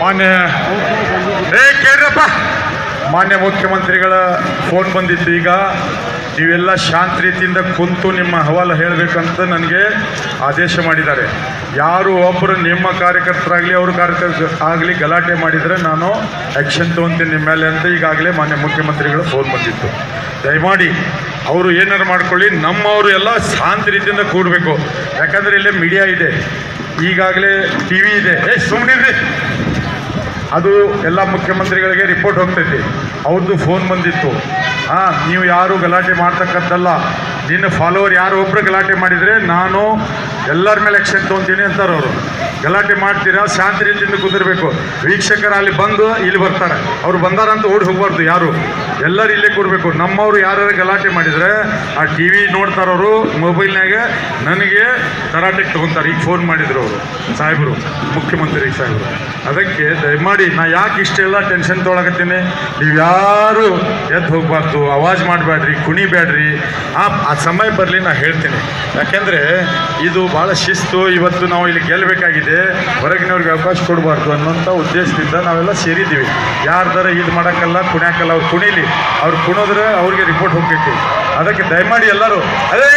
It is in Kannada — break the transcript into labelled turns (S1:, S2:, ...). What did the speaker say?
S1: ಮಾನ್ಯ ಏ ಮಾನ್ಯ ಮುಖ್ಯಮಂತ್ರಿಗಳ ಫೋನ್ ಬಂದಿತ್ತು ಈಗ. ನೀವೆಲ್ಲ ಶಾಂತ ರೀತಿಯಿಂದ ಕುಂತು ನಿಮ್ಮ ಹವಾಲ ಹೇಳಬೇಕಂತ ನನಗೆ ಆದೇಶ ಮಾಡಿದ್ದಾರೆ. ಯಾರು ಒಬ್ಬರು ನಿಮ್ಮ ಕಾರ್ಯಕರ್ತರಾಗಲಿ, ಅವ್ರ ಕಾರ್ಯಕರ್ತ ಆಗಲಿ ಗಲಾಟೆ ಮಾಡಿದರೆ ನಾನು ಆ್ಯಕ್ಷನ್ ತೊಗೊತೀನಿ ನಿಮ್ಮ ಮೇಲೆ ಅಂತ ಈಗಾಗಲೇ ಮಾನ್ಯ ಮುಖ್ಯಮಂತ್ರಿಗಳು ಫೋನ್ ಬಂದಿತ್ತು. ದಯಮಾಡಿ ಅವರು ಏನಾರು ಮಾಡ್ಕೊಳ್ಳಿ, ನಮ್ಮವರು ಎಲ್ಲ ಶಾಂತ ರೀತಿಯಿಂದ ಕೂಡಬೇಕು ಯಾಕಂದರೆ ಇಲ್ಲೇ ಮೀಡಿಯಾ ಇದೆ. ಈಗಾಗಲೇ ಟಿ ವಿ ಇದೆ. ಏ ಸುಮ್ಮನಿರ್ರಿ ಅದು ಎಲ್ಲ ಮುಖ್ಯಮಂತ್ರಿಗಳಿಗೆ ರಿಪೋರ್ಟ್ ಹೋಗ್ತೈತಿ. ಅವ್ರದ್ದು ಫೋನ್ ಬಂದಿತ್ತು. ಹಾಂ ನೀವು ಯಾರು ಗಲಾಟೆ ಮಾಡ್ತಕ್ಕಂಥಲ್ಲ ನಿನ್ನ ಫಾಲೋವರ್ ಯಾರು ಒಬ್ಬರು ಗಲಾಟೆ ಮಾಡಿದರೆ ನಾನು ಎಲ್ಲರ ಮೇಲೆ ಆಕ್ಷನ್ ತೊಗೊತೀನಿ ಅಂತಾರೆ ಅವರು. ಗಲಾಟೆ ಮಾಡ್ತೀರಾ ಶಾಂತಿ ರೀತಿಯಿಂದ ಕುದಿರಬೇಕು. ವೀಕ್ಷಕರು ಅಲ್ಲಿ ಬಂದು ಇಲ್ಲಿ ಬರ್ತಾರೆ. ಅವ್ರು ಬಂದಾರಂತ ಓಡಿ ಹೋಗ್ಬಾರ್ದು ಯಾರು. ಎಲ್ಲರೂ ಇಲ್ಲೇ ಕೊಡಬೇಕು ನಮ್ಮವರು ಯಾರು ಗಲಾಟೆ ಮಾಡಿದರೆ ಆ ಟಿ ವಿ ನೋಡ್ತಾರವರು ಮೊಬೈಲ್ನಾಗ ನನಗೆ ತರಾಟೆಗೆ ತೊಗೊತಾರೆ. ಈಗ ಫೋನ್ ಮಾಡಿದ್ರು ಅವರು, ಸಾಹೇಬರು, ಮುಖ್ಯಮಂತ್ರಿ ಸಾಹೇಬರು. ಅದಕ್ಕೆ ದಯಮಾಡಿ, ನಾ ಯಾಕೆ ಇಷ್ಟೆಲ್ಲ ಟೆನ್ಷನ್ ತೊಗೊಳಕತ್ತೀನಿ? ನೀವು ಯಾರು ಎದ್ದು ಹೋಗಬಾರ್ದು, ಅವಾಜ್ ಮಾಡಬೇಡ್ರಿ ಕುಣಿಬೇಡ್ರಿ ಆ ಆ ಸಮಯ ಬರಲಿ ನಾ ಹೇಳ್ತೀನಿ. ಯಾಕೆಂದರೆ ಇದು ಭಾಳ ಶಿಸ್ತು. ಇವತ್ತು ನಾವು ಇಲ್ಲಿ ಗೆಲ್ಲಬೇಕಾಗಿದೆ ಹೊರಗಿನವ್ರಿಗೆ ಅವಕಾಶ ಕೊಡಬಾರ್ದು ಅನ್ನೋಂಥ ಉದ್ದೇಶದಿಂದ ನಾವೆಲ್ಲ ಸೇರಿದ್ದೀವಿ. ಯಾರ್ದಾರ ಇದು ಮಾಡೋಕ್ಕಲ್ಲ, ಕುಣಿಯಾಕಲ್ಲ, ಅವ್ರು ಕುಣಿಲಿ. ಅವ್ರು ಕುಣಿದ್ರೆ ಅವ್ರಿಗೆ ರಿಪೋರ್ಟ್ ಹೋಗ್ಬೇಕು. ಅದಕ್ಕೆ ದಯಮಾಡಿ ಎಲ್ಲರೂ ಅದೇ